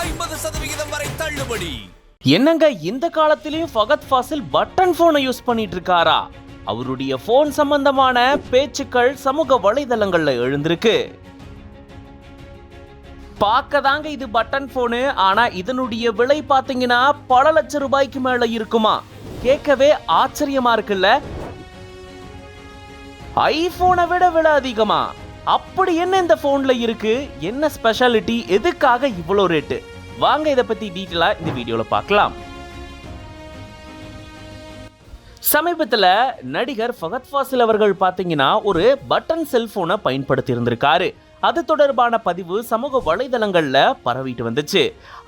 ஐம்பது சதவிகிதம் வரை தள்ளுபடி. என்னங்க இந்த காலத்திலயும் ஃபகத் ஃபாசில் பட்டன் போனை யூஸ் பண்ணிட்டு இருக்காரா அவருடைய போன் சம்பந்தமான பேச்சுக்கள் சமூக வலைதளங்கள்ல எழுந்திருக்கு. பார்க்க தாங்க இது பட்டன் போனு ஆனா இதனுடைய விலை பாத்தீங்கன்னா பல லட்சம் ரூபாய்க்கு மேல இருக்குமா? கேட்கவே ஆச்சரியமா இருக்குல்ல? ஐபோனை விட விலை அதிகமா? அப்படி என்ன இந்த போன்ல இருக்கு? என்ன ஸ்பெஷாலிட்டி எதுக்காக இவ்வளோ ரேட்டு வாங்க இதை பத்தி டீட்டெயிலாக இந்த வீடியோல பார்க்கலாம். சமீபத்துல நடிகர் ஃபகத் ஃபாசில் அவர்கள் பார்த்தீங்கன்னா ஒரு பட்டன் செல்ஃபோனை பயன்படுத்தி இருந்திருக்காரு அது தொடர்பான பதிவு சமூக வலைதளங்களில் பரவிட்டு வந்துச்சு.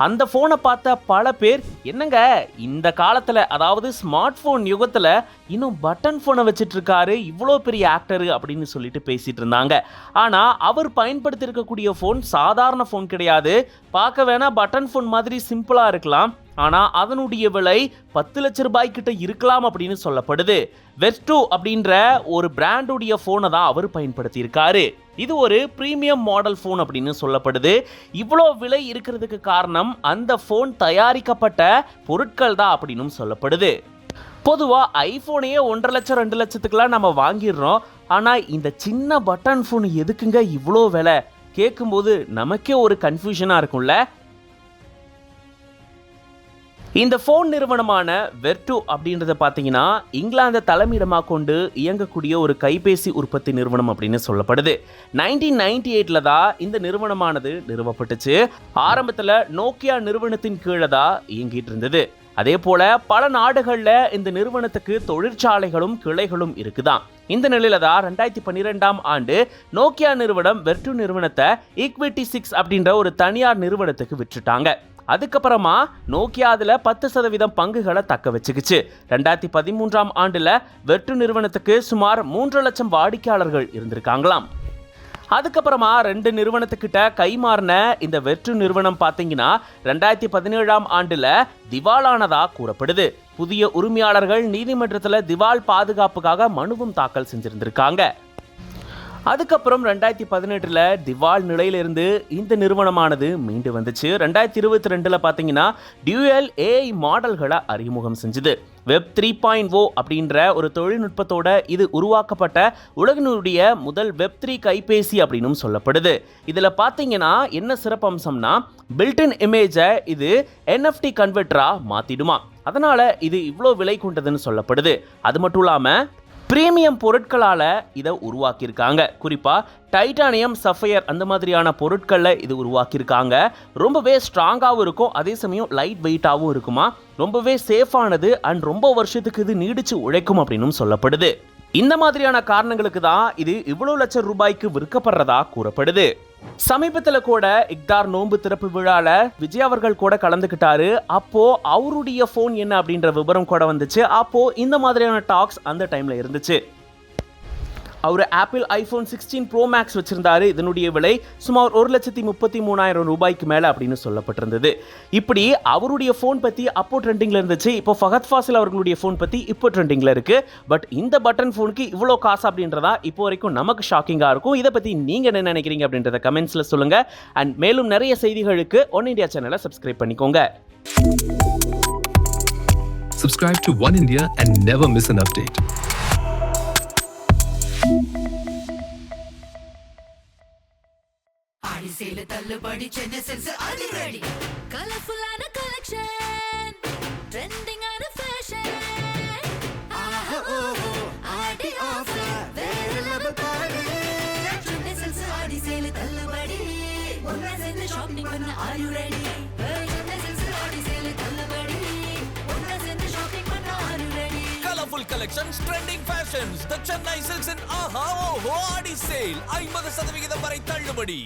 அந்த ஃபோனை பார்த்த பல பேர் என்னங்க இந்த காலத்தில் அதாவது ஸ்மார்ட் ஃபோன் யுகத்தில் இன்னும் பட்டன் ஃபோனை வச்சிட்டு இருக்காரு இவ்வளோ பெரிய ஆக்டரு அப்படின்னு சொல்லிட்டு பேசிட்டு இருந்தாங்க. ஆனால் அவர் பயன்படுத்தியிருக்கக்கூடிய ஃபோன் சாதாரண ஃபோன் கிடையாது. பார்க்க வேணா பட்டன் ஃபோன் மாதிரி சிம்பிளாக இருக்கலாம். ஆனால் அதனுடைய விலை பத்து லட்ச ரூபாய் கிட்ட இருக்கலாம் அப்படின்னு சொல்லப்படுது. வெஸ்டோ அப்படின்ற ஒரு பிராண்டுடைய ஃபோனை தான் அவர் பயன்படுத்தியிருக்காரு. இது ஒரு ப்ரீமியம் மாடல் ஃபோன் அப்படின்னு சொல்லப்படுது. இவ்வளோ விலை இருக்கிறதுக்கு காரணம் அந்த ஃபோன் தயாரிக்கப்பட்ட பொருட்கள் தான் அப்படின்னு சொல்லப்படுது. பொதுவாக ஐஃபோனையே ஒன்றரை லட்சம் ரெண்டு லட்சத்துக்குலாம் நம்ம வாங்கிடுறோம். ஆனால் இந்த சின்ன பட்டன் ஃபோன் எதுக்குங்க இவ்வளோ விலை? கேட்கும்போது நமக்கே ஒரு கன்ஃபியூஷனாக இருக்கும்ல. இந்த ஃபோன் நிறுவனமான வெர்டு அப்படின்றத பார்த்தீங்கன்னா இங்கிலாந்தை தலைமையிடமாக கொண்டு இயங்கக்கூடிய ஒரு கைபேசி உற்பத்தி நிறுவனம் அப்படின்னு சொல்லப்படுது. நைன்டீன் நைன்டி எயிட்டில் தான் இந்த நிறுவனமானது நிறுவப்பட்டுச்சு. ஆரம்பத்தில் நோக்கியா நிறுவனத்தின் கீழே தான் இயங்கிட்டு இருந்தது. அதே போல பல நாடுகளில் இந்த நிறுவனத்துக்கு தொழிற்சாலைகளும் கிளைகளும் இருக்குதான். இந்த நிலையில தான் ரெண்டாயிரத்தி பன்னிரெண்டாம் ஆண்டு நோக்கியா நிறுவனம் வெர்டு நிறுவனத்தை ஈக்விட்டி சிக்ஸ் அப்படின்ற ஒரு தனியார் நிறுவனத்துக்கு விற்றுட்டாங்க. அதுக்கப்புறமா நோக்கியா அதில் பத்து சதவீதம் பங்குகளை தக்க வச்சுக்கிச்சு. ரெண்டாயிரத்தி பதிமூன்றாம் ஆண்டில் வெற்று நிறுவனத்துக்கு சுமார் மூன்று லட்சம் வாடிக்கையாளர்கள் இருந்திருக்காங்களாம். அதுக்கப்புறமா ரெண்டு நிறுவனத்துக்கிட்ட கைமாறின இந்த வெற்று நிறுவனம் பார்த்தீங்கன்னா ரெண்டாயிரத்தி பதினேழாம் ஆண்டில் திவாலானதா கூறப்படுது. புதிய உரிமையாளர்கள் நீதிமன்றத்தில் திவால் பாதுகாப்புக்காக மனுவும் தாக்கல் செஞ்சிருந்திருக்காங்க. அதுக்கப்புறம் ரெண்டாயிரத்தி பதினெட்டில் திவால் நிலையிலிருந்து இந்த நிறுவனமானது மீண்டு வந்துச்சு. ரெண்டாயிரத்தி இருபத்தி ரெண்டில் பார்த்தீங்கன்னா டியூஎல் ஏஐ மாடல்களை அறிமுகம் செஞ்சுது. வெப் த்ரீ பாயிண்ட் ஓ அப்படின்ற ஒரு தொழில்நுட்பத்தோட இது உருவாக்கப்பட்ட உலகினுடைய முதல் வெப் த்ரீ கைபேசி அப்படின்னும் சொல்லப்படுது. இதில் பார்த்தீங்கன்னா என்ன சிறப்பம்சம்னா பில்டின் இமேஜை இது என்எஃப்டி கன்வெர்ட்டராக மாற்றிடுமா அதனால் இது இவ்வளோ விலை கொண்டதுன்னு சொல்லப்படுது. அது மட்டும் இல்லாமல் பிரீமியம் பொருட்களால் இதை உருவாக்கியிருக்காங்க. குறிப்பாக டைட்டானியம் சஃபையர் அந்த மாதிரியான பொருட்களில் இது உருவாக்கியிருக்காங்க. ரொம்பவே ஸ்ட்ராங்காகவும் இருக்கும் அதே சமயம் லைட் வெயிட்டாகவும் இருக்குமா? ரொம்பவே சேஃபானது அண்ட் ரொம்ப வருஷத்துக்கு இது நீடிச்சு உழைக்கும் அப்படின்னும் சொல்லப்படுது. இந்த மாதிரியான காரணங்களுக்கு தான் இது இவ்வளோ லட்சம் ரூபாய்க்கு விற்கப்படுறதா கூறப்படுது. சமீபத்தில் கூட இக்தார் நோன்பு திறப்பு விழால விஜய் அவர்கள் கூட கலந்துக்கிட்டாரு. அப்போ அவருடைய போன் என்ன அப்படின்ற விவரம் கூட வந்துச்சு. அப்போ இந்த மாதிரியான டாக்ஸ் அந்த டைம்ல இருந்துச்சு. அவர் Apple iPhone sixteen Pro Max வச்சிருந்தாரு. இதனுடைய விலை சுமார் ஒரு லட்சத்தி முப்பத்தி மூணாயிரம் ரூபாய்க்கு மேலே அப்படின்னு சொல்லப்பட்டிருந்தது. இப்படி அவருடைய ஃபோன் பற்றி அப்போ ட்ரெண்டிங்கில் இருந்துச்சு. இப்போ ஃபகத் ஃபாசில் அவர்களுடைய ஃபோன் பற்றி இப்போ ட்ரெண்டிங்கில் இருக்குது பட் இந்த பட்டன் ஃபோனுக்கு இவ்வளோ காசு அப்படின்றதா இப்போ வரைக்கும் நமக்கு ஷாக்கிங்காக இருக்கும். இதை பற்றி நீங்கள் என்ன நினைக்கிறீங்க அப்படின்றத கமெண்ட்ஸில் சொல்லுங்கள் அண்ட் மேலும் நிறைய செய்திகளுக்கு ஒன் இண்டியா சேனலை சப்ஸ்கிரைப் பண்ணிக்கோங்க. Subscribe to One India and never miss an update. அடிசேல தள்ளுபடி சென்னை செல்ஸ் அதிரடி கலர்ஃபுல்லான கலெக்ஷன் ட்ரெண்டிங்கான ஃபேஷன் ஆடி ஆஃபர் வேற லெவல் பாரு சென்னை செல்ஸ் அடிசேல தள்ளுபடி. ஒன்னா சேர்ந்து ஷாப்பிங் பண்ண are you ready Chennai Silks அடிசேல தள்ளுபடி. ஒன்னா சேர்ந்து ஷாப்பிங் பண்ண are you ready colourful collections trending fashions the Chennai சில்க்ஸின் ஆஹா ஓஹோ ஆடி சேல் ஐம்பது சதவிகிதம் வரை தள்ளுபடி.